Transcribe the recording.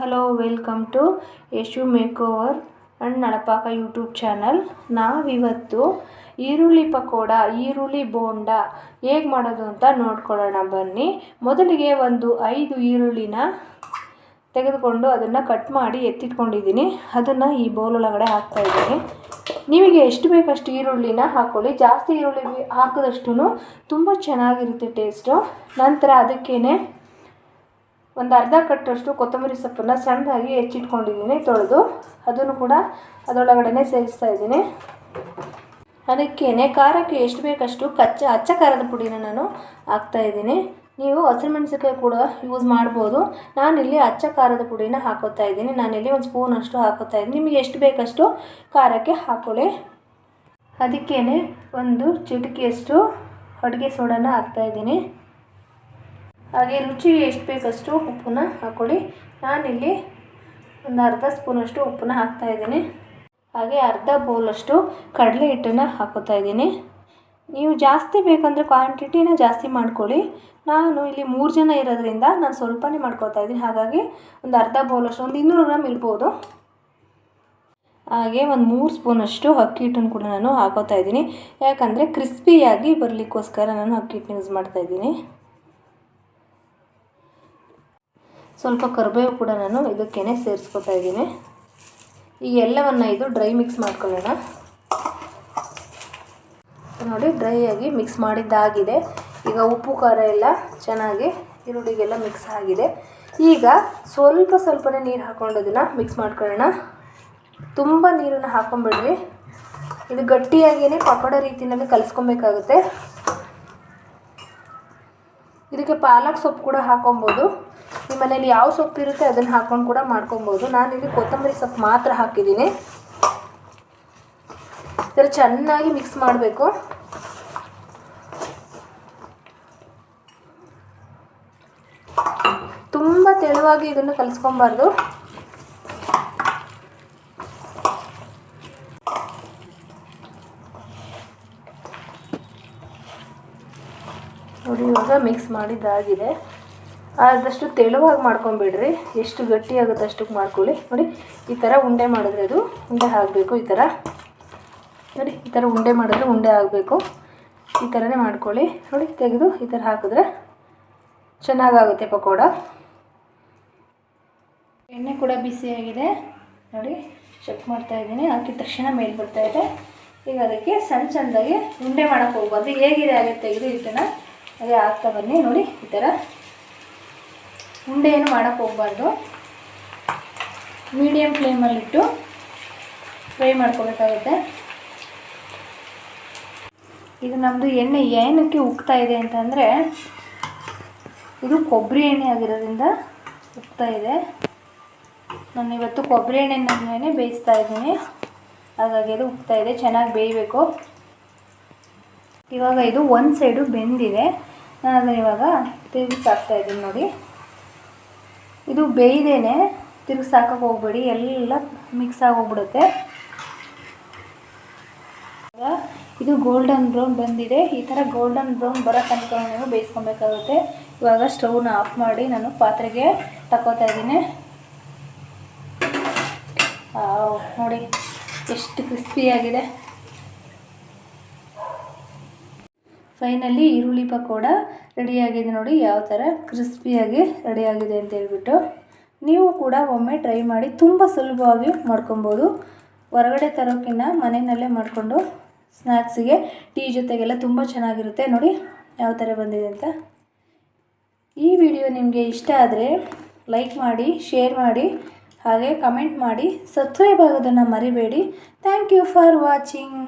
Hello welcome to Yashu make over and Nalapaka YouTube channel ನಾವಿವತ್ತು ಈರುಳ್ಳಿ ಪಕೋಡ, ಈರುಳ್ಳಿ ಬೋಂಡ ಹೇಗೆ ಮಾಡೋದು ಅಂತ ನೋಡ್ಕೊಳ್ಳೋಣ. ಬನ್ನಿ. ಮೊದಲಿಗೆ ಒಂದು ಐದು ಈರುಳ್ಳಿನ ತೆಗೆದುಕೊಂಡು ಅದನ್ನು ಕಟ್ ಮಾಡಿ ಎತ್ತಿಟ್ಕೊಂಡಿದ್ದೀನಿ. ಅದನ್ನು ಈ ಬೌಲ್ ಒಳಗಡೆ ಹಾಕ್ತಾಯಿದ್ದೀನಿ ನಿಮಗೆ ಎಷ್ಟು ಬೇಕಷ್ಟು ಈರುಳ್ಳಿನ ಹಾಕ್ಕೊಳ್ಳಿ ಜಾಸ್ತಿ ಈರುಳ್ಳಿ ಹಾಕಿದಷ್ಟು ತುಂಬ ಚೆನ್ನಾಗಿರುತ್ತೆ ಟೇಸ್ಟು ನಂತರ ಅದಕ್ಕೇ ಒಂದು ಅರ್ಧ ಕಟ್ಟಷ್ಟು ಕೊತ್ತಂಬರಿ ಸೊಪ್ಪನ್ನು ಸಣ್ಣದಾಗಿ ಹೆಚ್ಚಿಟ್ಕೊಂಡಿದ್ದೀನಿ, ತೊಳೆದು ಅದನ್ನು ಕೂಡ ಅದರೊಳಗಡೆ ಸೇರಿಸ್ತಾ ಇದ್ದೀನಿ. ಅದಕ್ಕೇನೆ ಖಾರಕ್ಕೆ ಎಷ್ಟು ಬೇಕಷ್ಟು ಕಚ್ಚ, ಅಚ್ಚ ಖಾರದ ಪುಡಿನ ನಾನು ಹಾಕ್ತಾಯಿದ್ದೀನಿ ನೀವು ಹಸಿಮೆಣ್ಸಿಕಾಯಿ ಕೂಡ ಯೂಸ್ ಮಾಡ್ಬೋದು. ನಾನಿಲ್ಲಿ ಅಚ್ಚ ಖಾರದ ಪುಡಿನ ಹಾಕೋತಾ ಇದ್ದೀನಿ. ನಾನಿಲ್ಲಿ ಒಂದು ಸ್ಪೂನಷ್ಟು ಹಾಕೋತಾ ಇದ್ದೀನಿ. ನಿಮಗೆ ಎಷ್ಟು ಬೇಕಷ್ಟು ಖಾರಕ್ಕೆ ಹಾಕೊಳ್ಳಿ. ಅದಕ್ಕೇನೆ ಒಂದು ಚಿಟಿಕೆಯಷ್ಟು ಅಡುಗೆ ಸೋಡಾನ ಹಾಕ್ತಾಯಿದ್ದೀನಿ ಹಾಗೆ ರುಚಿಗೆ ಎಷ್ಟು ಬೇಕಷ್ಟು ಉಪ್ಪನ್ನ ಹಾಕ್ಕೊಳ್ಳಿ ನಾನಿಲ್ಲಿ ಒಂದು ಅರ್ಧ ಸ್ಪೂನಷ್ಟು ಉಪ್ಪನ್ನ ಹಾಕ್ತಾಯಿದ್ದೀನಿ ಹಾಗೆ ಅರ್ಧ ಬೌಲಷ್ಟು ಕಡಲೆ ಹಿಟ್ಟನ್ನು ಹಾಕೋತಾ ಇದ್ದೀನಿ. ನೀವು ಜಾಸ್ತಿ ಬೇಕಂದರೆ ಕ್ವಾಂಟಿಟಿನ ಜಾಸ್ತಿ ಮಾಡ್ಕೊಳ್ಳಿ. ನಾನು ಇಲ್ಲಿ ಮೂರು ಜನ ಇರೋದ್ರಿಂದ ನಾನು ಸ್ವಲ್ಪನೇ ಮಾಡ್ಕೋತಾ ಇದ್ದೀನಿ. ಹಾಗಾಗಿ ಒಂದು ಅರ್ಧ ಬೌಲಷ್ಟು, ಒಂದು ಇನ್ನೂರು ಗ್ರಾಮ್ ಇರ್ಬೋದು. ಹಾಗೆ ಒಂದು ಮೂರು ಸ್ಪೂನಷ್ಟು ಅಕ್ಕಿ ಹಿಟ್ಟನ್ನು ಕೂಡ ನಾನು ಹಾಕೋತಾ ಇದ್ದೀನಿ. ಯಾಕಂದರೆ ಕ್ರಿಸ್ಪಿಯಾಗಿ ಬರಲಿಕ್ಕೋಸ್ಕರ ನಾನು ಅಕ್ಕಿ ಹಿಟ್ಟನ್ನ ಯೂಸ್ ಮಾಡ್ತಾಯಿದ್ದೀನಿ ಸ್ವಲ್ಪ ಕರಿಬೇವು ಕೂಡ ನಾನು ಇದಕ್ಕೇ ಸೇರಿಸ್ಕೊತಾ ಇದ್ದೀನಿ. ಈಗ ಎಲ್ಲವನ್ನು ಇದು ಡ್ರೈ ಮಿಕ್ಸ್ ಮಾಡ್ಕೊಳ್ಳೋಣ. ನೋಡಿ ಡ್ರೈ ಆಗಿ ಮಿಕ್ಸ್ ಮಾಡಿದ್ದಾಗಿದೆ. ಈಗ ಉಪ್ಪು, ಖಾರ ಎಲ್ಲ ಚೆನ್ನಾಗಿ ಈರುಳ್ಳಿಗೆಲ್ಲ ಮಿಕ್ಸ್ ಆಗಿದೆ. ಈಗ ಸ್ವಲ್ಪ ಸ್ವಲ್ಪನೇ ನೀರು ಹಾಕ್ಕೊಂಡು ಮಿಕ್ಸ್ ಮಾಡ್ಕೊಳ್ಳೋಣ. ತುಂಬ ನೀರನ್ನು ಹಾಕೊಂಬಿಡ್ರಿ ಇದು ಗಟ್ಟಿಯಾಗಿಯೇ ಪಕೋಡ ರೀತಿಯಲ್ಲಿ ಕಲಿಸ್ಕೊಬೇಕಾಗುತ್ತೆ. ಇದಕ್ಕೆ ಪಾಲಕ್ ಸೊಪ್ಪು ಕೂಡ ಹಾಕೊಬೋದು. ನಿಮ್ಮ ಮನೇಲಿ ಯಾವ ಸೊಪ್ಪು ಇರುತ್ತೆ ಅದನ್ನು ಹಾಕ್ಕೊಂಡು ಕೂಡ ಮಾಡ್ಕೊಬೋದು. ಇಲ್ಲಿ ಕೊತ್ತಂಬರಿ ಸೊಪ್ಪು ಮಾತ್ರ ಹಾಕಿದ್ದೀನಿ. ಇದರ ಚೆನ್ನಾಗಿ ಮಿಕ್ಸ್ ಮಾಡಬೇಕು. ತುಂಬ ತೆಳುವಾಗಿ ಇದನ್ನು ಕಲಿಸ್ಕೊಬಾರ್ದು. ನೋಡಿ, ಇವಾಗ ಮಿಕ್ಸ್ ಮಾಡಿದ್ದಾಗಿದೆ. ಆದಷ್ಟು ತೆಳುವಾಗಿ ಮಾಡ್ಕೊಂಬಿಡ್ರಿ. ಎಷ್ಟು ಗಟ್ಟಿ ಆಗುತ್ತೆ ಅಷ್ಟಕ್ಕೆ ಮಾಡ್ಕೊಳ್ಳಿ. ನೋಡಿ, ಈ ಥರ ಉಂಡೆ ಮಾಡಿದ್ರೆ ಅದು ಉಂಡೆ ಆಗಬೇಕು ಈ ಥರ. ನೋಡಿ, ಈ ಥರ ಉಂಡೆ ಮಾಡಿದ್ರೆ ಉಂಡೆ ಆಗಬೇಕು ಈ ಥರನೇ ಮಾಡ್ಕೊಳ್ಳಿ. ನೋಡಿ, ತೆಗೆದು ಈ ಥರ ಹಾಕಿದ್ರೆ ಚೆನ್ನಾಗಾಗುತ್ತೆ ಪಕೋಡ. ಎಣ್ಣೆ ಕೂಡ ಬಿಸಿಯಾಗಿದೆ ನೋಡಿ, ಚೆಕ್ ಮಾಡ್ತಾ ಇದ್ದೀನಿ. ಹಾಕಿದ ತಕ್ಷಣ ಮೇಲೆ ಇದೆ. ಈಗ ಅದಕ್ಕೆ ಸಣ್ಣ ಸಣ್ಣದಾಗಿ ಉಂಡೆ ಮಾಡೋಕ್ಕೆ ಹೋಗ್ಬಾರ್ದು. ಹೇಗಿದೆ ಹಾಗೆ ತೆಗೆದು ಇದನ್ನು ಅದೇ ಹಾಕ್ತಾ ಬನ್ನಿ. ನೋಡಿ, ಈ ಥರ. ಉಂಡೆ ಏನು ಮಾಡೋಕ್ಕೆ ಹೋಗ್ಬಾರ್ದು ಮೀಡಿಯಮ್ ಫ್ಲೇಮಲ್ಲಿಟ್ಟು ಫ್ರೈ ಮಾಡ್ಕೋಬೇಕಾಗುತ್ತೆ. ಇದು ನಮ್ಮದು ಎಣ್ಣೆ ಏನಕ್ಕೆ ಉಕ್ತಾ ಇದೆ ಅಂತಂದರೆ, ಇದು ಕೊಬ್ಬರಿ ಎಣ್ಣೆ ಆಗಿರೋದ್ರಿಂದ ಉಕ್ತಾ ಇದೆ. ನಾನು ಇವತ್ತು ಕೊಬ್ಬರಿ ಎಣ್ಣೆನೇ ಬೇಯಿಸ್ತಾ ಇದ್ದೀನಿ, ಹಾಗಾಗಿ ಅದು ಉಕ್ತಾ ಇದೆ, ಚೆನ್ನಾಗಿ ಬೇಯಬೇಕು. ಇವಾಗ ಇದು ಒಂದು ಸೈಡು ಬೆಂದಿದೆ. ನಾನು ಅದನ್ನು ಇವಾಗ ತಿರುಗಿಸಾಕ್ತಾ ಇದ್ದೀನಿ ನೋಡಿ. ಇದು ಬೇಯ್ದೇನೆ ಹಾಕೋಕೆ ಹೋಗ್ಬೇಡಿ, ಎಲ್ಲ ಮಿಕ್ಸ್ ಆಗೋಗ್ಬಿಡುತ್ತೆ ಇದು ಗೋಲ್ಡನ್ ಬ್ರೌನ್ ಬಂದಿದೆ. ಈ ಥರ ಗೋಲ್ಡನ್ ಬ್ರೌನ್ ಬರೋ ತನಕ ನೀವು ಬೇಯಿಸ್ಕೊಬೇಕಾಗುತ್ತೆ. ಇವಾಗ ಸ್ಟವ್ನ ಆಫ್ ಮಾಡಿ ನಾನು ಪಾತ್ರೆಗೆ ತಗೋತಾ ಇದ್ದೀನಿ. ನೋಡಿ, ಎಷ್ಟು ಕ್ರಿಸ್ಪಿಯಾಗಿದೆ ಫೈನಲಿ ಈರುಳ್ಳಿ ಪಕೋಡ ರೆಡಿಯಾಗಿದೆ ನೋಡಿ, ಯಾವ ಥರ ಕ್ರಿಸ್ಪಿಯಾಗಿ ರೆಡಿಯಾಗಿದೆ ಅಂತ ಹೇಳ್ಬಿಟ್ಟು. ನೀವು ಕೂಡ ಒಮ್ಮೆ ಟ್ರೈ ಮಾಡಿ, ತುಂಬ ಸುಲಭವಾಗಿ ಮಾಡ್ಕೊಬೋದು. ಹೊರಗಡೆ ತರೋಕ್ಕಿಂತ ಮನೆಯಲ್ಲೇ ಮಾಡಿಕೊಂಡು ಸ್ನ್ಯಾಕ್ಸಿಗೆ ಟೀ ಜೊತೆಗೆಲ್ಲ ತುಂಬ ಚೆನ್ನಾಗಿರುತ್ತೆ. ನೋಡಿ, ಯಾವ ಥರ ಬಂದಿದೆ ಅಂತ. ಈ ವಿಡಿಯೋ ನಿಮಗೆ ಇಷ್ಟ ಆದರೆ ಲೈಕ್ ಮಾಡಿ, ಶೇರ್ ಮಾಡಿ, ಹಾಗೆ ಕಮೆಂಟ್ ಮಾಡಿ, ಸಬ್ಸ್ಕ್ರೈಬ್ ಆಗೋದನ್ನು ಮರಿಬೇಡಿ. Thank you for watching.